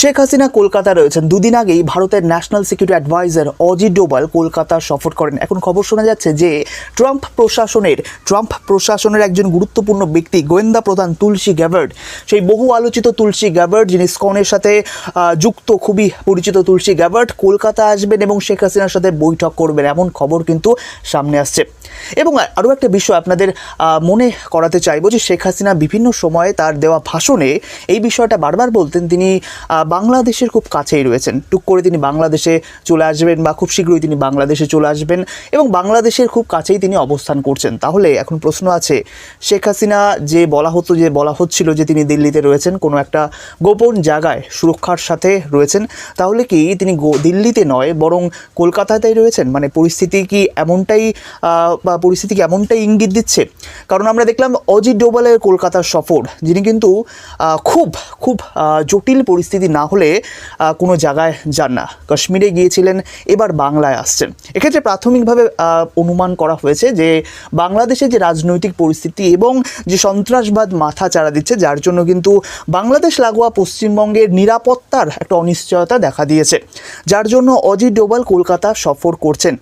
শেখ হাসিনা কলকাতা রয়েছেন। দুদিন আগেই ভারতের national security adviser Ajit Doval Kolkata সফর করেন। এখন খবর শোনা যাচ্ছে যে, ট্রাম্প প্রশাসনের ট্রাম্প প্রশাসনের একজন গুরুত্বপূর্ণ ব্যক্তি, গোয়েন্দা প্রধান তুলসী গ্যাবার্ড সেই বহু আলোচিত তুলসী গ্যাবার্ড যিনি স্কনের সাথে যুক্ত, খুবই পরিচিত তুলসী গ্যাবার্ড কলকাতা আসবেন এবং শেখ হাসিনার সাথে বৈঠক করবেন। এমন খবর কিন্তু সামনে আসছে। এবং আরও একটা বিষয় আপনাদের মনে করাতে চাইব যে, শেখ হাসিনা বিভিন্ন সময়ে তার দেওয়া ভাষণে এই বিষয়টা বারবার বলতেন। তিনি বাংলাদেশের খুব কাছেই রয়েছেন। টুক করে তিনি বাংলাদেশে চলে আসবেন বা খুব শীঘ্রই তিনি বাংলাদেশে চলে আসবেন এবং বাংলাদেশের খুব কাছেই তিনি অবস্থান করছেন। তাহলে এখন প্রশ্ন আছে, শেখ হাসিনা যে বলা হতো, যে বলা হচ্ছিল যে তিনি দিল্লিতে রয়েছেন, কোনো একটা গোপন জায়গায় সুরক্ষার সাথে রয়েছেন, তাহলে কি তিনি দিল্লিতে নয়, বরং কলকাতাতেই রয়েছেন? মানে পরিস্থিতি কি এমনটাই বা পরিস্থিতি কি এমনটাই ইঙ্গিত দিচ্ছে? কারণ আমরা দেখলাম অজিত ডোভালের কলকাতার সফর, যিনি কিন্তু খুব খুব জটিল পরিস্থিতি না হলে কোনো জায়গায় যান না। কাশ্মীরে গিয়েছিলেন, এবার বাংলায় আসছেন। এক্ষেত্রে প্রাথমিকভাবে অনুমান করা হয়েছে যে, বাংলাদেশের যে রাজনৈতিক পরিস্থিতি এবং যে সন্ত্রাসবাদ মাথা চাড়া দিচ্ছে, যার জন্য কিন্তু বাংলাদেশ লাগোয়া পশ্চিমবঙ্গের নিরাপত্তার একটা অনিশ্চয়তা দেখা দিয়েছে। যার জন্য অজিত ডোভাল কলকাতা সফর করছেন।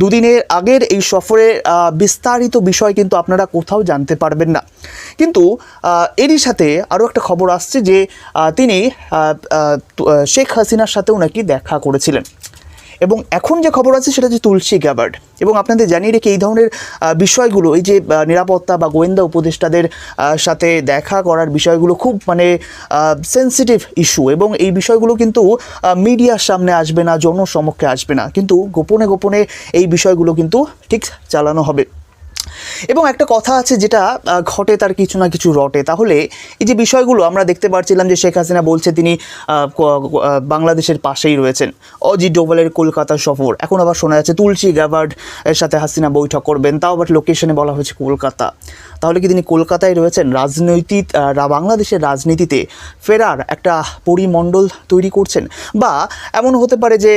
দুদিনের আগের এই সফরের বিস্তারিত বিষয় কিন্তু আপনারা কোথাও জানতে পারবেন না। কিন্তু এরই সাথে আরও একটা খবর আসছে যে তিনি শেখ হাসিনার সাথেও নাকি দেখা করেছিলেন। এবং এখন যে খবর আছে সেটা হচ্ছে তুলসী গ্যাবার্ড এবং আপনাদের জানিয়ে রেখে এই ধরনের বিষয়গুলো, এই যে নিরাপত্তা বা গোয়েন্দা উপদেষ্টাদের সাথে দেখা করার বিষয়গুলো খুব মানে সেন্সিটিভ ইস্যু এবং এই বিষয়গুলো কিন্তু মিডিয়ার সামনে আসবে না, জনসমক্ষে আসবে না। কিন্তু গোপনে গোপনে এই বিষয়গুলো কিন্তু ঠিক চালানো হবে। এবং একটা কথা আছে যেটা ঘটে তার কিছু না কিছু রটে। তাহলে এই যে বিষয়গুলো আমরা দেখতে পাচ্ছিলাম যে শেখ হাসিনা বলছে তিনি বাংলাদেশের পাশেই রয়েছেন। অজিত ডোভালের কলকাতা সফর। এখন আবার শোনা যাচ্ছে তুলসী গ্যাবার্ড এর সাথে হাসিনা বৈঠক করবেন। তাও আবার লোকেশনে বলা হয়েছে কলকাতা। তাহলে কি তিনি কলকাতায় রয়েছেন? রাজনৈতিক বাংলাদেশের রাজনীতিতে ফেরার একটা পরিমণ্ডল তৈরি করছেন? বা এমন হতে পারে যে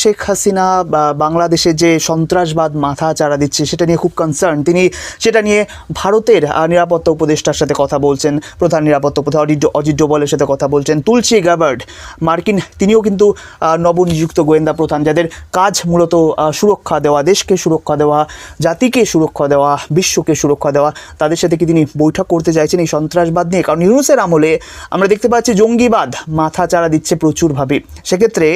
শেখ হাসিনা বা বাংলাদেশের যে সন্ত্রাসবাদ মাথা চাড়া দিচ্ছে, সেটা নিয়ে খুব কনসার্ন তিনি সেটা নিয়ে ভারতের নিরাপত্তা উপদেষ্টার সাথে কথা বলছেন, প্রধান নিরাপত্তা উপদেষ্টা অজিত অজিত ডোভালের সাথে কথা বলছেন। তুলসী গ্যাবার্ড মার্কিন, তিনিও কিন্তু নবনিযুক্ত গোয়েন্দা প্রধান, যাদের কাজ মূলত সুরক্ষা দেওয়া, দেশকে সুরক্ষা দেওয়া, জাতিকে সুরক্ষা দেওয়া, বিশ্বকে সুরক্ষা দেওয়া, তাদের সাথে কি তিনি বৈঠক করতে চাইছেন এই সন্ত্রাসবাদ নিয়ে? কারণ ইউনুসের আমলে আমরা দেখতে পাচ্ছি জঙ্গিবাদ মাথা চাড়া দিচ্ছে প্রচুরভাবে। সেক্ষেত্রে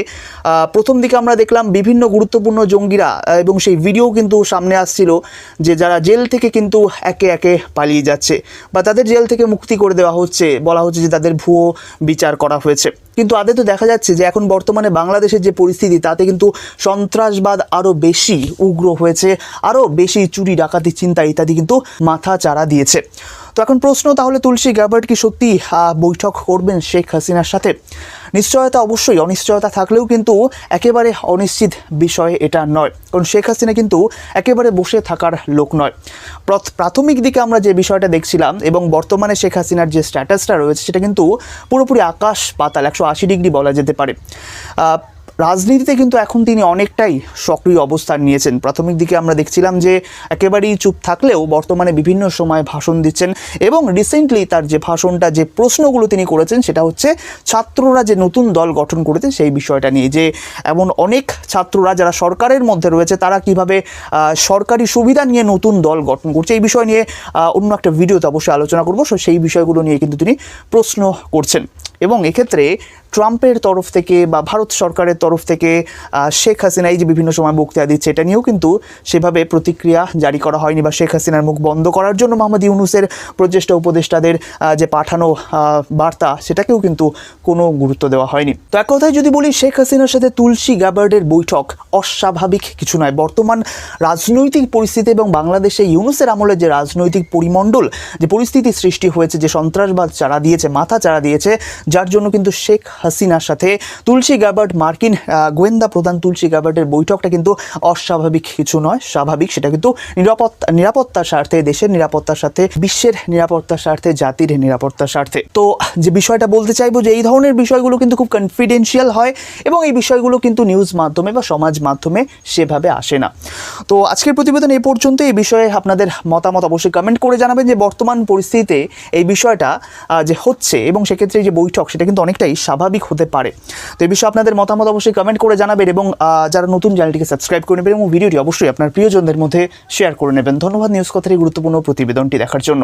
প্রথম দিকে আমরা দেখলাম বিভিন্ন গুরুত্বপূর্ণ জঙ্গিরা এবং সেই ভিডিও কিন্তু সামনে আসছিল যে যারা জেল থেকে কিন্তু একে একে পালিয়ে যাচ্ছে বা তাদের জেল থেকে মুক্তি করে দেওয়া হচ্ছে, বলা হচ্ছে যে তাদের ভুয়ো বিচার করা হয়েছে। কিন্তু আদে তো দেখা যাচ্ছে যে এখন বর্তমানে বাংলাদেশের যে পরিস্থিতি, তাতে কিন্তু সন্ত্রাসবাদ আরও বেশি উগ্র হয়েছে আরও বেশি চুরি ডাকাতি চিন্তা ইত্যাদি কিন্তু মাথা চাড়া দিয়েছে। তো এখন প্রশ্ন, তাহলে তুলসী গ্যাবার্ট কি সত্যি বৈঠক করবেন শেখ হাসিনার সাথে? নিশ্চয়তা অবশ্যই, অনিশ্চয়তা থাকলেও কিন্তু একেবারে অনিশ্চিত বিষয় এটা নয়। কারণ শেখ হাসিনা কিন্তু একেবারে বসে থাকার লোক নয়। প্রথ- প্রাথমিক দিকে আমরা যে বিষয়টা দেখছিলাম এবং বর্তমানে শেখ হাসিনার যে স্ট্যাটাসটা রয়েছে, সেটা কিন্তু পুরোপুরি আকাশ পাতাল, একশো আশি ডিগ্রি বলা যেতে পারে। রাজনীতিতে কিন্তু এখন তিনি অনেকটাই সক্রিয় অবস্থান নিয়েছেন। প্রাথমিক দিকে আমরা দেখছিলাম যে একেবারেই চুপ থাকলেও বর্তমানে বিভিন্ন সময় ভাষণ দিচ্ছেন এবং রিসেন্টলি তার যে ভাষণটা, যে প্রশ্নগুলো তিনি করেছেন সেটা হচ্ছে, ছাত্ররা যে নতুন দল গঠন করেছে সেই বিষয়টা নিয়ে। যে এমন অনেক ছাত্ররা যারা সরকারের মধ্যে রয়েছে, তারা কীভাবে সরকারি সুবিধা নিয়ে নতুন দল গঠন করছে এই বিষয় নিয়ে অন্য একটা ভিডিওতে অবশ্যই আলোচনা করব। সেই বিষয়গুলো নিয়ে কিন্তু তিনি প্রশ্ন করছেন। এবং এক্ষেত্রে ট্রাম্পের তরফ থেকে বা ভারত সরকারের তরফ থেকে শেখ হাসিনা এই যে বিভিন্ন সময় বক্তৃতা দিচ্ছে, এটা নিয়েও কিন্তু সেভাবে প্রতিক্রিয়া জারি করা হয়নি বা শেখ হাসিনার মুখ বন্ধ করার জন্য মোহাম্মদ ইউনুসের প্রচেষ্টা উপদেষ্টাদের যে পাঠানো বার্তা, সেটাকেও কিন্তু কোনো গুরুত্ব দেওয়া হয়নি। তো এক কথায় যদি বলি, শেখ হাসিনার সাথে তুলসী গ্যাবার্ডের বৈঠক অস্বাভাবিক কিছু নয়। বর্তমান রাজনৈতিক পরিস্থিতি এবং বাংলাদেশে ইউনুসের আমলে যে রাজনৈতিক পরিমণ্ডল, যে পরিস্থিতি সৃষ্টি হয়েছে, যে সন্ত্রাসবাদ চারা দিয়েছে, মাথা চারা দিয়েছে যার জন্য কিন্তু শেখ হাসিনার সাথে তুলসী গ্যাবার্ড মার্কিন গোয়েন্দা প্রধান তুলসী গ্যাবার্ডের বৈঠকটা কিন্তু অস্বাভাবিক কিছু নয়, স্বাভাবিক সেটা কিন্তু নিরাপত্তা নিরাপত্তার স্বার্থে, দেশের নিরাপত্তার সাথে বিশ্বের নিরাপত্তার স্বার্থে, জাতির নিরাপত্তার স্বার্থে। তো যে বিষয়টা বলতে চাইব যে এই ধরনের বিষয়গুলো কিন্তু খুব কনফিডেন্সিয়াল হয় এবং এই বিষয়গুলো কিন্তু নিউজ মাধ্যমে বা সমাজ মাধ্যমে সেভাবে আসে না। তো আজকের প্রতিবেদন এই পর্যন্ত এই বিষয়ে আপনাদের মতামত অবশ্যই কমেন্ট করে জানাবেন যে বর্তমান পরিস্থিতিতে এই বিষয়টা যে হচ্ছে এবং সেক্ষেত্রে যে বৈঠক বৈঠক সেটা কিন্তু অনেকটাই স্বাভাবিক হতে পারে। তো এই বিষয়ে আপনাদের মতামত অবশ্যই কমেন্ট করে জানাবেন এবং যারা নতুন চ্যানেলটিকে সাবস্ক্রাইব করে নেবেন এবং ভিডিওটি অবশ্যই আপনার প্রিয়জনদের মধ্যে শেয়ার করে নেবেন। ধন্যবাদ নিউজ কথার এই গুরুত্বপূর্ণ প্রতিবেদনটি দেখার জন্য।